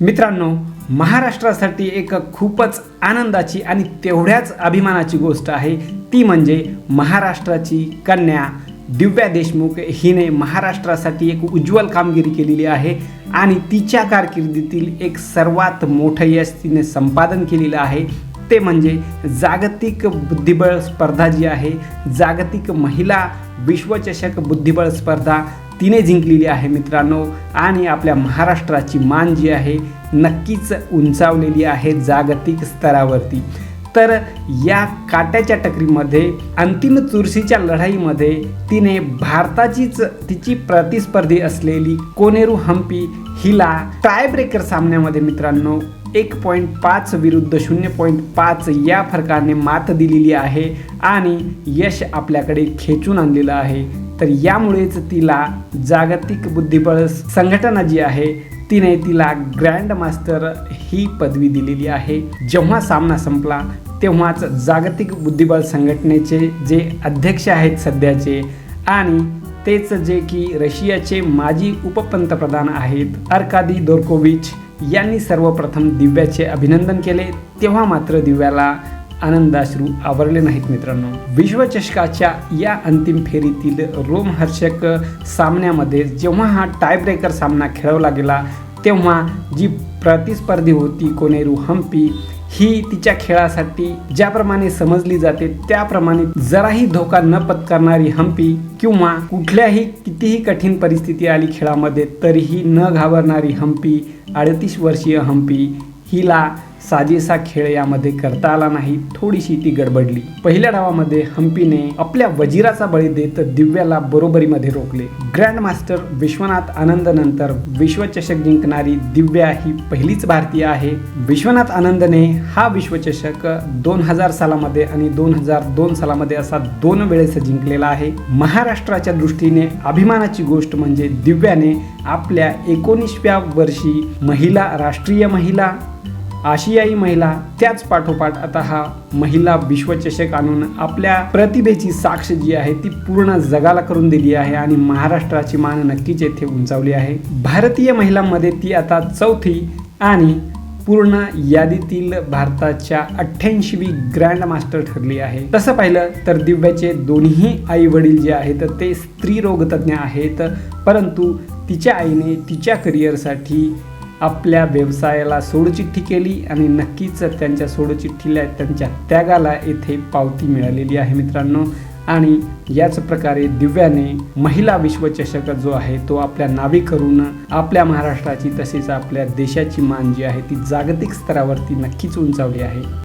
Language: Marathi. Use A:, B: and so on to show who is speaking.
A: मित्रांनो महाराष्ट्रासाठी एक खूपच आनंदाची आणि तेवढ्याच अभिमानाची गोष्ट आहे. ती म्हणजे महाराष्ट्राची कन्या दिव्या देशमुख हिने महाराष्ट्रासाठी एक उज्ज्वल कामगिरी केलेली आहे आणि तिच्या कारकिर्दीतील एक सर्वात मोठं यश तिने संपादन केलेलं आहे. ते म्हणजे जागतिक बुद्धिबळ स्पर्धा जी आहे जागतिक महिला विश्वचषक बुद्धिबळ स्पर्धा. तिने जिंकलेली आहे मित्रांनो. आणि आपल्या महाराष्ट्राची मान जी आहे नक्कीच उंचावलेली आहे जागतिक स्तरावरती. तर या काट्याच्या टकरीमध्ये अंतिम चुरशीच्या लढाईमध्ये तिने भारताचीच तिची प्रतिस्पर्धी असलेली कोनेरू हम्पी हिला टायब्रेकर सामन्यामध्ये मित्रांनो एक पॉईंट पाच विरुद्ध शून्य पॉईंट पाच या फरकाने मात दिलेली आहे. आणि यश आपल्याकडे खेचून आणलेलं आहे. तर यामुळेच तिला जागतिक बुद्धिबळ संघटना जी आहे तिने तिला ग्रँड मास्टर ही पदवी दिलेली आहे. जेव्हा सामना संपला तेव्हाच जागतिक बुद्धिबळ संघटनेचे जे अध्यक्ष आहेत सध्याचे आणि तेच जे की रशियाचे माजी उपपंतप्रधान आहेत अर्कादी दोरकोविच यांनी सर्वप्रथम दिव्याचे अभिनंदन केले. तेव्हा मात्र दिव्याला आनंदाश्रू आवरले नाहीत मित्रांनो. विश्वचषकाच्या या अंतिम फेरीतील रोमहर्षक सामन्यामध्ये जेव्हा हा टायब्रेकर सामना खेळवला गेला तेव्हा जी प्रतिस्पर्धी होती कोनेरू हम्पी ही तिच्या खेळासाठी ज्याप्रमाणे समजली जाते त्याप्रमाणे जराही धोका न पत्करणारी हम्पी किंवा कुठल्याही कितीही कठीण परिस्थिती आली खेळामध्ये तरीही न घाबरणारी हम्पी अडतीस वर्षीय हम्पी हिला साजेसा खेळ यामध्ये करता आला नाही थोडीशी ती गडबडली. पहिल्या डावामध्ये हम्पीने आपल्या वजिराचा बळी देत दिव्याला बरोबरीमध्ये रोखले. ग्रँड मास्टर विश्वनाथ आनंद नंतर विश्वचषक जिंकणारी दिव्या ही पहिलीच भारतीय आहे. विश्वनाथ आनंदने हा विश्वचषक दोन हजार सालामध्ये आणि दोन हजार दोन सालामध्ये असा दोन वेळेस जिंकलेला आहे. महाराष्ट्राच्या दृष्टीने अभिमानाची गोष्ट म्हणजे दिव्याने आपल्या एकोणीसव्या वर्षी महिला राष्ट्रीय महिला आशियाई महिला त्याच पाठोपाठ आता हा महिला विश्वचषक आणून आपल्या प्रतिभेची साक्ष जी आहे ती पूर्ण जगाला करून दिली आहे आणि महाराष्ट्राची मान नक्कीच येथे उंचावली आहे. भारतीय महिलांमध्ये ती आता चौथी आणि पूर्ण यादीतील भारताच्या अठ्ठ्याऐंशीवी ग्रँड मास्टर ठरली आहे. तसं पाहिलं तर दिव्याचे दोन्ही आई वडील जे आहेत ते स्त्री रोगतज्ञ आहेत परंतु तिच्या आईने तिच्या करिअरसाठी आपल्या व्यवसायाला सोडचिठ्ठी केली आणि नक्कीच त्यांच्या सोडचिठ्ठीला त्यांच्या त्यागाला येथे पावती मिळालेली आहे मित्रांनो. आणि याच प्रकारे दिव्याने महिला विश्वचषक जो आहे तो आपल्या नावे करून आपल्या महाराष्ट्राची तसेच आपल्या देशाची मान जी आहे ती जागतिक स्तरावरती नक्कीच उंचावली आहे.